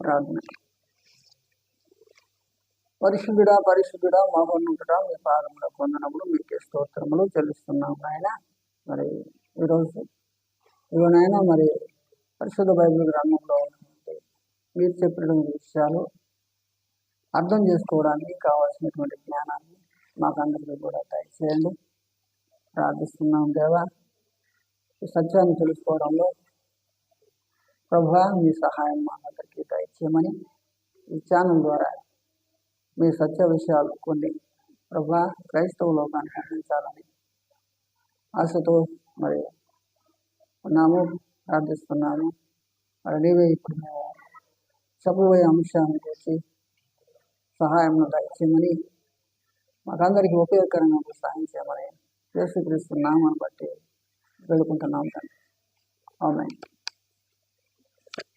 ప్రార్థన పరిశుద్ధుడా పరిశుద్ధుడా మహోన్నతుడా మీ పాదముల పొందినప్పుడు మీకే స్తోత్రములు చెల్లిస్తున్నాం నాయన. మరి ఈరోజు ఇదిగో మరి పరిశుద్ధ బైబిల్ గ్రంథంలో ఉన్నటువంటి మీరు చెప్పినటువంటి విషయాలు అర్థం చేసుకోవడానికి కావాల్సినటువంటి జ్ఞానాన్ని మాకందరికీ కూడా దయచేయండి. ప్రార్థిస్తున్నాం దేవా సత్యాన్ని తెలుసుకోవడంలో ప్రభా మీ సహాయం మా అందరికీ దయచేయమని ఈ ఛానల్ ద్వారా మీ సత్య విషయాలు కొన్ని ప్రభా క్రైస్తవ లోకానికి అందించాలని ఆశతో మరి ఉన్నాము ప్రార్థిస్తున్నాము. మరి నీవే ఇప్పుడు మేము చెప్పబోయే అంశాన్ని చూసి సహాయం దయచేయమని మాకందరికీ ఉపయోగకరంగా సహాయం చేయమని యేసుక్రీస్తున్నామని బట్టి వేడుకుంటున్నాం తండ్రి. అవునండి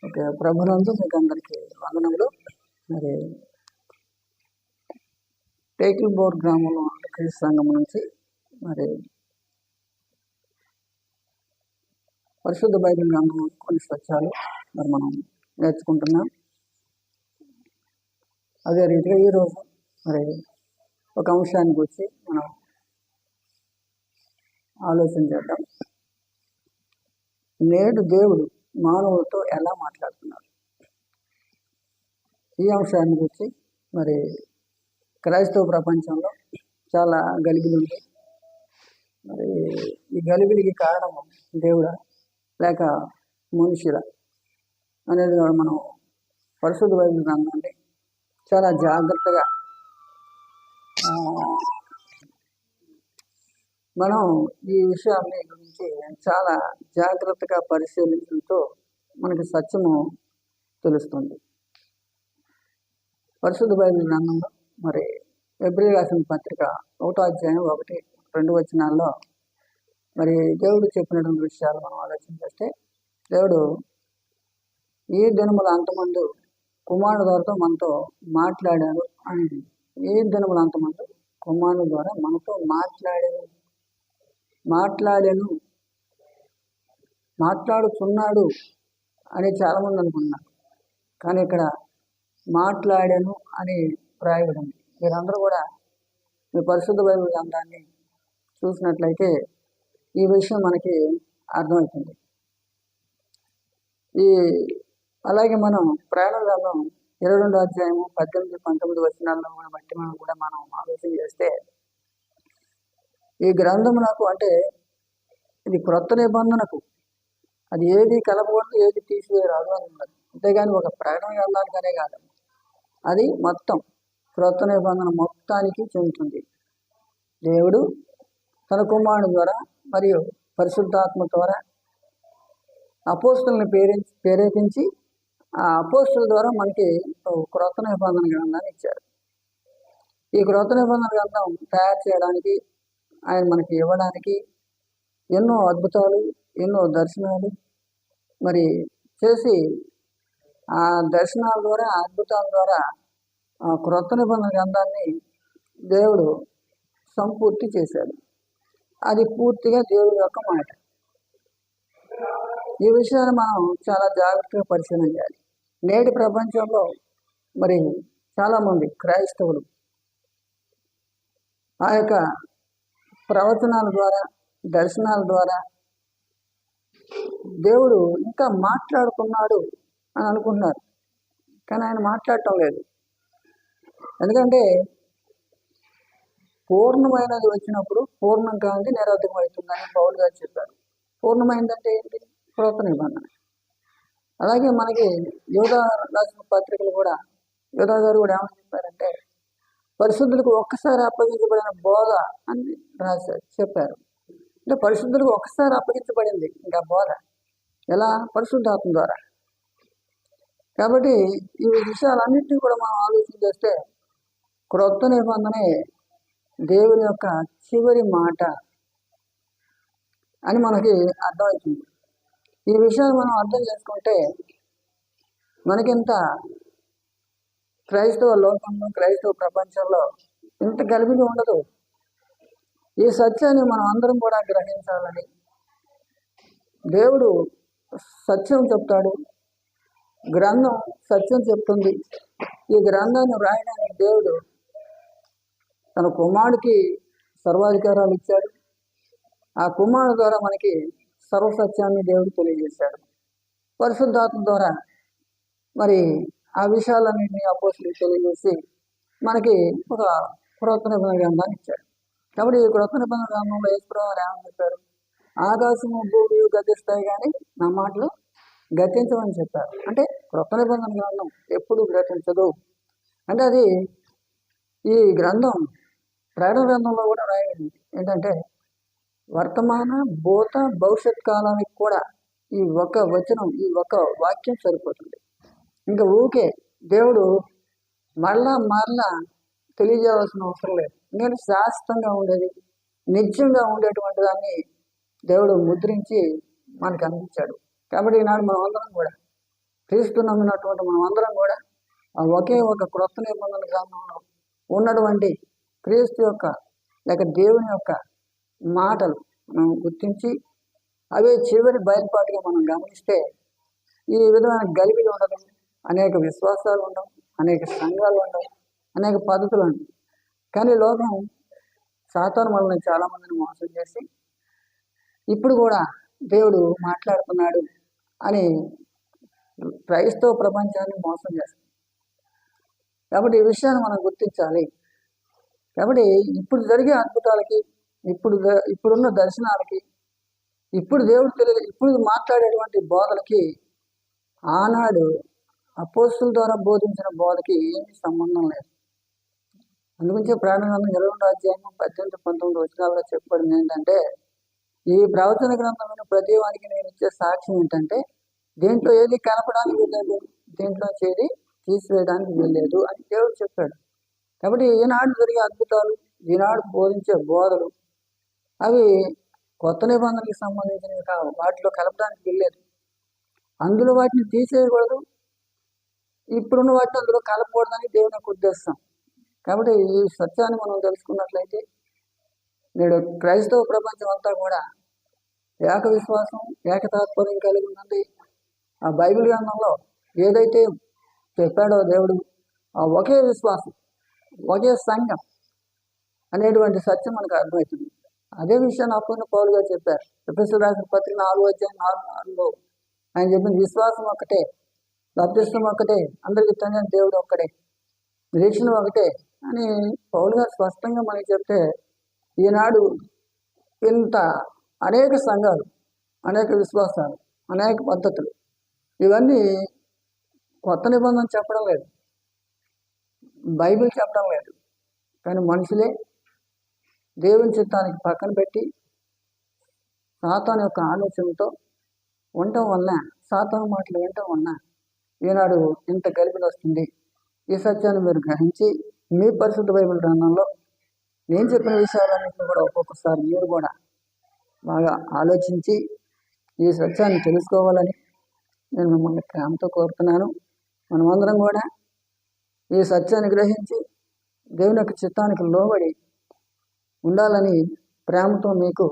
ఓకే ప్రభునందు మీకు అందరికీ వందనములు. మరి టేకిల్ బోర్ గ్రామంలో క్రీస్తు సంఘం నుంచి మరి పరిశుద్ధ బైబిల్ గ్రంథం కొన్ని సత్యాలు మరి మనం నేర్చుకుంటున్నాం. అదే రీతిగా ఈరోజు మరి ఒక అంశానికి వచ్చి మనం ఆలోచన చేద్దాం. నేడు దేవుడు మానవులతో ఎలా మాట్లాడుతున్నారు? ఈ అంశాన్ని గురించి మరి క్రైస్తవ ప్రపంచంలో చాలా గలిబిలి ఉంది. మరి ఈ గలిబిలికి కారణం దేవుడా? లేక మనుషుల అనేది కూడా మనం పరిశుద్ధ వైపు గ్రంథాన్ని చాలా జాగ్రత్తగా మనం ఈ విషయాన్ని గురించి చాలా జాగ్రత్తగా పరిశీలించడంతో మనకి సత్యము తెలుస్తుంది. పరిశుద్ధ బైబిల్ గ్రంథంలో మరి ఎబ్రి రాసిన పత్రిక ఒకటో అధ్యాయం ఒకటి రెండు వచనాల్లో మరి దేవుడు చెప్పినటువంటి విషయాలు మనం ఆలోచన చేస్తే దేవుడు ఈ దినముల అంతమందు కుమారుడు ద్వారాతో మనతో మాట్లాడారు అని ఈ దినముల అంతమందు కుమారుడు ద్వారా మనతో మాట్లాడారు. మాట్లాడాను మాట్లాడుతున్నాడు అని చాలామంది అనుకున్నారు కానీ ఇక్కడ మాట్లాడాను అని రాయబడింది. మీరందరూ కూడా మీ పరిశుద్ధ బైబిల్ గ్రంథాన్ని చూసినట్లయితే ఈ విషయం మనకి అర్థమవుతుంది. ఈ అలాగే మనం ప్రయాణ గ్రంథం ఇరవై రెండో అధ్యాయము పద్దెనిమిది పంతొమ్మిది వచనాలను కూడా బట్టి మనం కూడా మనం ఆలోచన చేస్తే ఈ గ్రంథం నాకు అంటే ఇది క్రొత్త నిబంధనకు అది ఏది కలపకూడదు ఏది తీసివేయరాదు అని ఉన్నది. అంతేగాని ఒక ప్రకటన గ్రంథానికనే కాదు. అది మొత్తం క్రొత్త నిబంధన మొత్తానికి చెందుతుంది. దేవుడు తన కుమారుడు ద్వారా మరియు పరిశుద్ధాత్మ ద్వారా అపోస్తులను ప్రేరే ప్రేరేపించి ఆ అపోస్తుల ద్వారా మనకి క్రొత్త నిబంధన గ్రంథాన్ని ఇచ్చారు. ఈ క్రొత్త నిబంధన గ్రంథం తయారు చేయడానికి ఆయన మనకి ఇవ్వడానికి ఎన్నో అద్భుతాలు ఎన్నో దర్శనాలు మరి చేసి ఆ దర్శనాల ద్వారా అద్భుతాల ద్వారా ఆ క్రొత్త నిబంధన గ్రంథాన్ని దేవుడు సంపూర్తి చేశాడు. అది పూర్తిగా దేవుడి యొక్క మాట. ఈ విషయాన్ని మనం చాలా జాగ్రత్తగా పరిశీలన చేయాలి. నేటి ప్రపంచంలో మరి చాలామంది క్రైస్తవులు ఆ యొక్క ప్రవచనాల ద్వారా దర్శనాల ద్వారా దేవుడు ఇంకా మాట్లాడుతున్నాడు అని అనుకుంటున్నారు. కానీ ఆయన మాట్లాడటం లేదు. ఎందుకంటే పూర్ణమైనది వచ్చినప్పుడు పూర్ణం కాంతి నిరర్ధకం అవుతుందని పౌల్ గారు చెప్పారు. పూర్ణమైందంటే ఏంటి? పురాతన నిబంధన. అలాగే మనకి యోగా రాసిన పత్రికలు కూడా యోధా గారు కూడా ఏమని చెప్పారంటే పరిశుద్ధులకు ఒక్కసారి అప్పగించబడిన బోధ అని రాశారు చెప్పారు. అంటే పరిశుద్ధులకు ఒకసారి అప్పగించబడింది. ఇంకా బోధ. ఎలా? పరిశుద్ధాత్మ ద్వారా. కాబట్టి ఈ విషయాలన్నింటినీ కూడా మనం ఆలోచన చేస్తే క్రొత్త నిబంధనే దేవుని యొక్క చివరి మాట అని మనకి అర్థమవుతుంది. ఈ విషయాలు మనం అర్థం చేసుకుంటే మనకింత క్రైస్తవ లోకంలో క్రైస్తవ ప్రపంచంలో ఇంత గలిబిలి ఉండదు. ఈ సత్యాన్ని మనం అందరం కూడా గ్రహించాలని. దేవుడు సత్యం చెప్తాడు. గ్రంథం సత్యం చెప్తుంది. ఈ గ్రంథాన్ని వ్రాయడానికి దేవుడు తన కుమారుడికి సర్వాధికారాలు ఇచ్చాడు. ఆ కుమారుడు ద్వారా మనకి సర్వసత్యాన్ని దేవుడు తెలియజేశాడు. పరిశుద్ధాత్మ ద్వారా మరి ఆ విషయాలన్నింటినీ అపోసులు తెలియజేసి మనకి ఒక పురాతన గ్రంథాన్ని ఇచ్చాడు. కాబట్టి ఈ కృత నిబంధన గ్రంథంలో యేసుప్రభు ఏమని చెప్పారు? ఆకాశము భూమి గతిస్తాయి కానీ నా మాటలు గతించమని చెప్పారు. అంటే కృత నిబంధన గ్రంథం ఎప్పుడు గతించదు. అంటే అది ఈ గ్రంథం ప్రకటన గ్రంథంలో కూడా రాయండి ఏంటంటే వర్తమాన భూత భవిష్యత్ కాలానికి కూడా ఈ ఒక వచనం ఈ ఒక వాక్యం సరిపోతుంది. ఇంకా ఊకే దేవుడు మళ్ళా మళ్ళా తెలియజేయాల్సిన అవసరం లేదు. నేను శాశ్వతంగా ఉండేది నిత్యంగా ఉండేటువంటి దాన్ని దేవుడు ముద్రించి మనకు అందించాడు. కాబట్టి ఈనాడు మనం అందరం కూడా క్రీస్తు నమ్మినటువంటి మనం అందరం కూడా ఒకే ఒక క్రొత్త నిబంధన గ్రంథంలో ఉన్నటువంటి క్రీస్తు యొక్క లేక దేవుని యొక్క మాటలు మనం గుర్తించి అవే చివరి బయలుపాటుగా మనం గమనిస్తే ఈ విధమైన గలిబిలి ఉండడం అనేక విశ్వాసాలు ఉండవు అనేక సంఘాలు ఉండవు అనేక పద్ధతులు ఉండవు. కానీ లోకం సాతాను మనల్ని చాలా మందిని మోసం చేసి ఇప్పుడు కూడా దేవుడు మాట్లాడుతున్నాడు అని క్రైస్తవ ప్రపంచాన్ని మోసం చేస్తుంది. కాబట్టి ఈ విషయాన్ని మనం గుర్తించాలి. కాబట్టి ఇప్పుడు జరిగే అద్భుతాలకి ఇప్పుడు ద- ఇప్పుడున్న దర్శనాలకి ఇప్పుడు దేవుడు తెలియదు ఇప్పుడు మాట్లాడేటువంటి బోధలకి ఆనాడు అపోస్తుల ద్వారా బోధించిన బోధకి ఏమీ సంబంధం లేదు. అందుగురించి ప్రాణాలను ఇరవై అధ్యాయం పద్దెనిమిది పంతొమ్మిది వచనాల్లో చెప్పబడింది ఏంటంటే ఈ ప్రవచన గ్రంథమైన ప్రతి వానికి నేను ఇచ్చే సాక్ష్యం ఏంటంటే దీంట్లో ఏది కలపడానికి వెళ్ళలేదు దీంట్లో చేరి తీసివేయడానికి వెళ్ళలేదు అని దేవుడు చెప్పాడు. కాబట్టి ఈనాడు జరిగే అద్భుతాలు ఈనాడు బోధించే బోధలు అవి కొత్త నిబంధనలకు సంబంధించినవి కావు వాటిలో కలపడానికి వెళ్ళలేదు అందులో వాటిని తీసేయకూడదు ఇప్పుడున్న వాటిని అందులో కలపకూడదని దేవుని యొక్క ఉద్దేశం. కాబట్టి ఈ సత్యాన్ని మనం తెలుసుకున్నట్లయితే నేడు క్రైస్తవ ప్రపంచం అంతా కూడా ఏక విశ్వాసం ఏకతాత్పర్యం కలిగి ఉన్నది ఆ బైబిల్ గ్రంథంలో ఏదైతే చెప్పాడో దేవుడు ఆ ఒకే విశ్వాసం ఒకే సంఘం అనేటువంటి సత్యం మనకు అర్థమవుతుంది. అదే విషయాన్ని అప్పుడు పౌరుగా చెప్పారు. ఎపిసోడ్ రాసిన పత్రిక నాలుగు వచ్చాయి నాలుగు నాలుగు ఆయన చెప్పిన విశ్వాసం ఒకటే లబ్ధిష్టం ఒకటే అందరికీ తండ్రి దేవుడు ఒక్కడే నిరీక్షణ ఒకటే అని పౌలు గారు స్పష్టంగా మనకి చెప్తే ఈనాడు ఇంత అనేక సంఘాలు అనేక విశ్వాసాలు అనేక పద్ధతులు ఇవన్నీ కొత్త నిబంధన చెప్పడం లేదు. బైబిల్ చెప్పడం లేదు. కానీ మనుషులే దేవుని చిత్తానికి పక్కన పెట్టి సాతాన్ యొక్క ఆలోచనతో ఉండటం వల్ల సాతాను మాటలు వినటం వల్ల ఈనాడు ఇంత గలిపిలు వస్తుంది. ఈ సత్యాన్ని మీరు గ్రహించి మీ పరిశుద్ధ బైబిల్ గ్రంథంలో నేను చెప్పిన విషయాలన్నింటినీ కూడా ఒక్కొక్కసారి మీరు కూడా బాగా ఆలోచించి ఈ సత్యాన్ని తెలుసుకోవాలని నేను మిమ్మల్ని ప్రేమతో కోరుతున్నాను. మనమందరం కూడా ఈ సత్యాన్ని గ్రహించి దేవుని యొక్క చిత్తానికి లోబడి ఉండాలని ప్రేమతో మీకు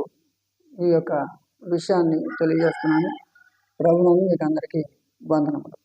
ఈ యొక్క విషయాన్ని తెలియజేస్తున్నాను. ప్రభుత్వం మీకు అందరికీ వందనములు.